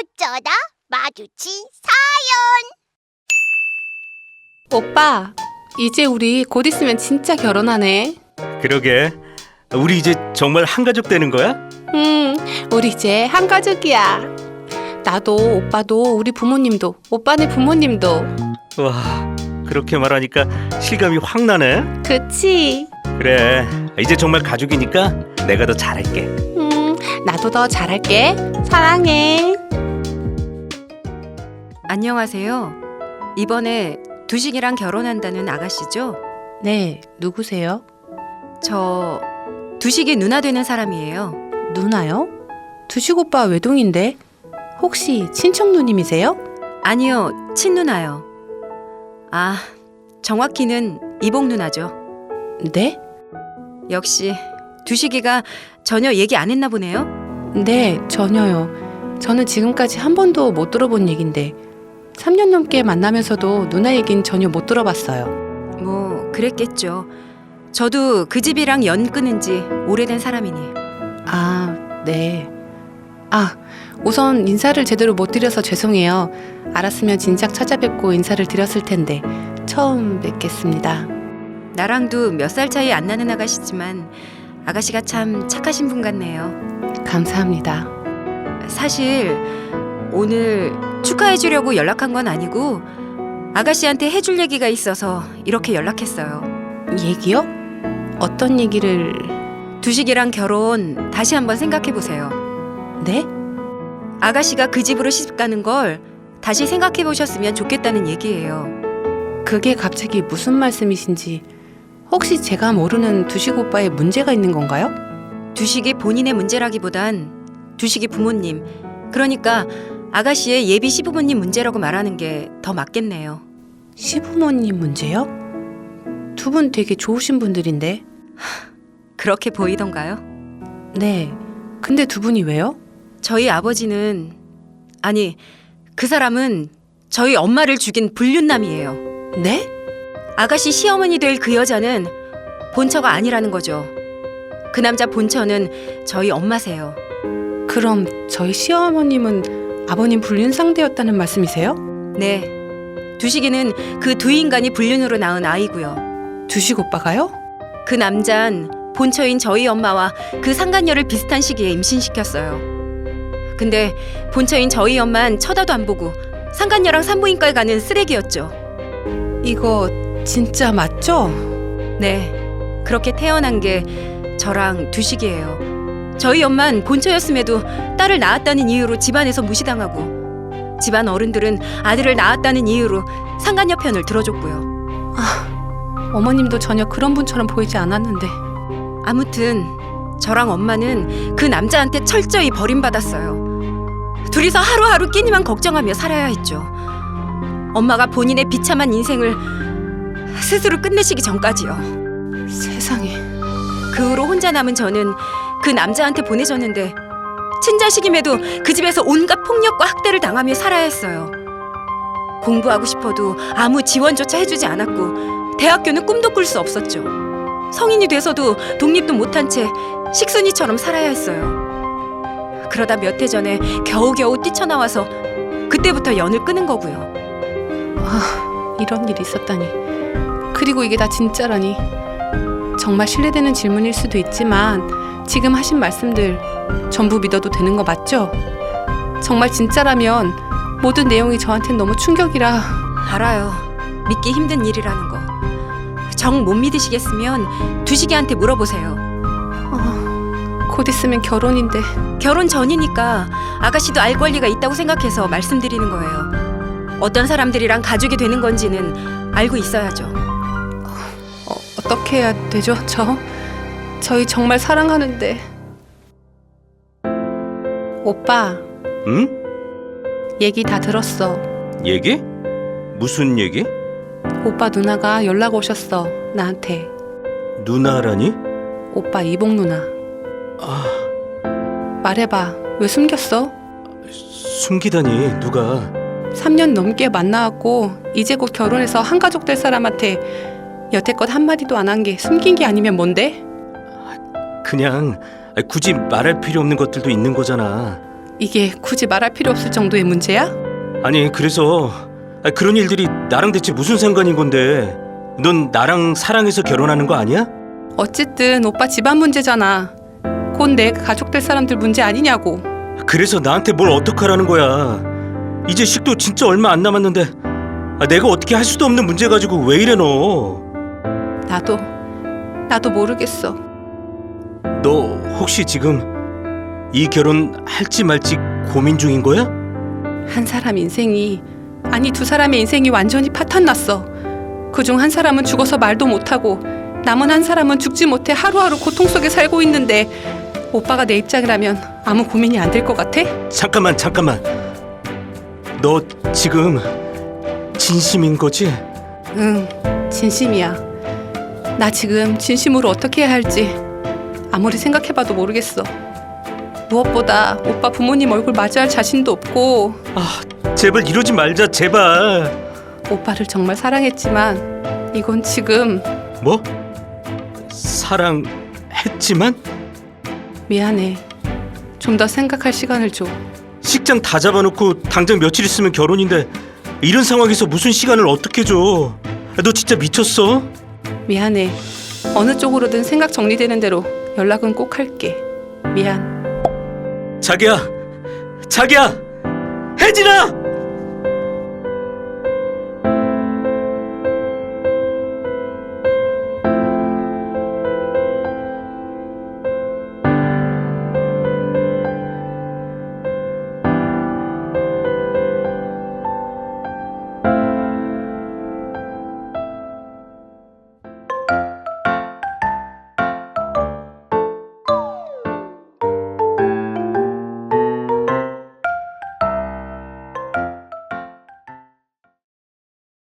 어쩌다 마주친 오빠, 이제 우리 곧 있으면 진짜 결혼하네. 그러게. 우리 이제 정말 한 가족 되는 거야? 음, 우리 이제 한 가족이야. 나도 오빠도 우리 부모님도 오빠네 부모님도 와, 그렇게 말하니까 실감이 확 나네. 그치? 그래, 이제 정말 가족이니까 내가 더 잘할게. 음, 나도 더 잘할게. 사랑해. 안녕하세요. 이번에 두식이랑 결혼한다는 아가씨죠? 네, 누구세요? 저 두식이 누나 되는 사람이에요. 누나요? 두식 오빠 외동인데 혹시 친척 누님이세요? 아니요, 친누나요. 아, 정확히는 이복 누나죠. 네? 역시 두식이가 전혀 얘기 안 했나 보네요. 네, 전혀요. 저는 지금까지 한 번도 못 들어본 얘긴데 3년 넘게 만나면서도 누나 얘긴 전혀 못 들어봤어요. 뭐 그랬겠죠. 저도 그 집이랑 연 끊은 지 오래된 사람이니. 아, 네. 아, 우선 인사를 제대로 못 드려서 죄송해요. 알았으면 진작 찾아뵙고 인사를 드렸을 텐데 처음 뵙겠습니다. 나랑도 몇 살 차이 안 나는 아가씨지만 아가씨가 참 착하신 분 같네요. 감사합니다. 사실 오늘 축하해 주려고 연락한 건 아니고 아가씨한테 해줄 얘기가 있어서 이렇게 연락했어요. 얘기요? 어떤 얘기를 두식이랑 결혼 다시 한번 생각해 보세요. 네? 아가씨가 그 집으로 시집 가는 걸 다시 생각해 보셨으면 좋겠다는 얘기예요. 그게 갑자기 무슨 말씀이신지 혹시 제가 모르는 두식 오빠에 문제가 있는 건가요? 두식이 본인의 문제라기보단 두식이 부모님, 그러니까 아가씨의 예비 시부모님 문제라고 말하는 게 더 맞겠네요. 시부모님 문제요? 두 분 되게 좋으신 분들인데. 그렇게 보이던가요? 네. 근데 두 분이 왜요? 저희 아버지는 아니 그 사람은 저희 엄마를 죽인 불륜남이에요. 네? 아가씨 시어머니 될 그 여자는 본처가 아니라는 거죠. 그 남자 본처는 저희 엄마세요. 그럼 저희 시어머님은 아버님 불륜 상대였다는 말씀이세요? 네. 두식이는 그 두 인간이 불륜으로 낳은 아이고요. 두식 오빠가요? 그 남잔 본처인 저희 엄마와 그 상간녀를 비슷한 시기에 임신시켰어요. 근데 본처인 저희 엄만 쳐다도 안 보고 상간녀랑 산부인과에 가는 쓰레기였죠. 이거 진짜 맞죠? 네. 그렇게 태어난 게 저랑 두식이에요. 저희 엄만 본처였음에도 딸을 낳았다는 이유로 집안에서 무시당하고 집안 어른들은 아들을 낳았다는 이유로 상간녀 편을 들어줬고요. 어머님도 전혀 그런 분처럼 보이지 않았는데 아무튼 저랑 엄마는 그 남자한테 철저히 버림받았어요. 둘이서 하루하루 끼니만 걱정하며 살아야 했죠. 엄마가 본인의 비참한 인생을 스스로 끝내시기 전까지요. 세상에 그 후로 혼자 남은 저는 그 남자한테 보내줬는데 친자식임에도 그 집에서 온갖 폭력과 학대를 당하며 살아야 했어요. 공부하고 싶어도 아무 지원조차 해주지 않았고 대학교는 꿈도 꿀 수 없었죠. 성인이 돼서도 독립도 못한 채 식순이처럼 살아야 했어요. 그러다 몇 해 전에 겨우겨우 뛰쳐나와서 그때부터 연을 끊은 거고요. 아 이런 일이 있었다니 그리고 이게 다 진짜라니 정말 신뢰되는 질문일 수도 있지만 지금 하신 말씀들 전부 믿어도 되는 거 맞죠? 정말 진짜라면 모든 내용이 저한텐 너무 충격이라 알아요. 믿기 힘든 일이라는 거. 정 못 믿으시겠으면 두식이한테 물어보세요. 어, 곧 있으면 결혼인데 결혼 전이니까 아가씨도 알 권리가 있다고 생각해서 말씀드리는 거예요. 어떤 사람들이랑 가족이 되는 건지는 알고 있어야죠. 어, 어떻게 해야 되죠? 저 저희 정말 사랑하는데 오빠 응? 얘기 다 들었어. 얘기? 무슨 얘기? 오빠 누나가 연락 오셨어 나한테 누나라니? 오빠 이복 누나 아, 말해봐 왜 숨겼어? 숨기다니 누가? 3년 넘게 만나왔고 이제 곧 결혼해서 한 가족 될 사람한테 여태껏 한마디도 안 한 게 숨긴 게 아니면 뭔데? 그냥 굳이 말할 필요 없는 것들도 있는 거잖아. 이게 굳이 말할 필요 없을 정도의 문제야? 아니 그래서 아, 그런 일들이 나랑 대체 무슨 상관인 건데 넌 나랑 사랑해서 결혼하는 거 아니야? 어쨌든 오빠 집안 문제잖아. 곧 내 가족 될 사람들 문제 아니냐고. 그래서 나한테 뭘 어떡하라는 거야 이제 식도 진짜 얼마 안 남았는데 아, 내가 어떻게 할 수도 없는 문제 가지고 왜 이래 너? 나도 나도 모르겠어. 너 혹시 지금 이 결혼 할지 말지 고민 중인 거야? 한 사람 인생이 아니 두 사람의 인생이 완전히 파탄 났어. 그중 한 사람은 죽어서 말도 못하고 남은 한 사람은 죽지 못해 하루하루 고통 속에 살고 있는데 오빠가 내 입장이라면 아무 고민이 안 될 것 같아? 잠깐만 잠깐만 너 지금 진심인 거지? 응, 진심이야. 나 지금 진심으로 어떻게 해야 할지 아무리 생각해봐도 모르겠어. 무엇보다 오빠 부모님 얼굴 마주할 자신도 없고 아 제발 이러지 말자 제발 오빠를 정말 사랑했지만 이건 지금 뭐? 사랑했지만 미안해. 좀 더 생각할 시간을 줘. 식장 다 잡아놓고 당장 며칠 있으면 결혼인데 이런 상황에서 무슨 시간을 어떻게 줘? 너 진짜 미쳤어? 미안해. 어느 쪽으로든 생각 정리되는 대로 연락은 꼭 할게. 미안. 자기야, 자기야, 혜진아!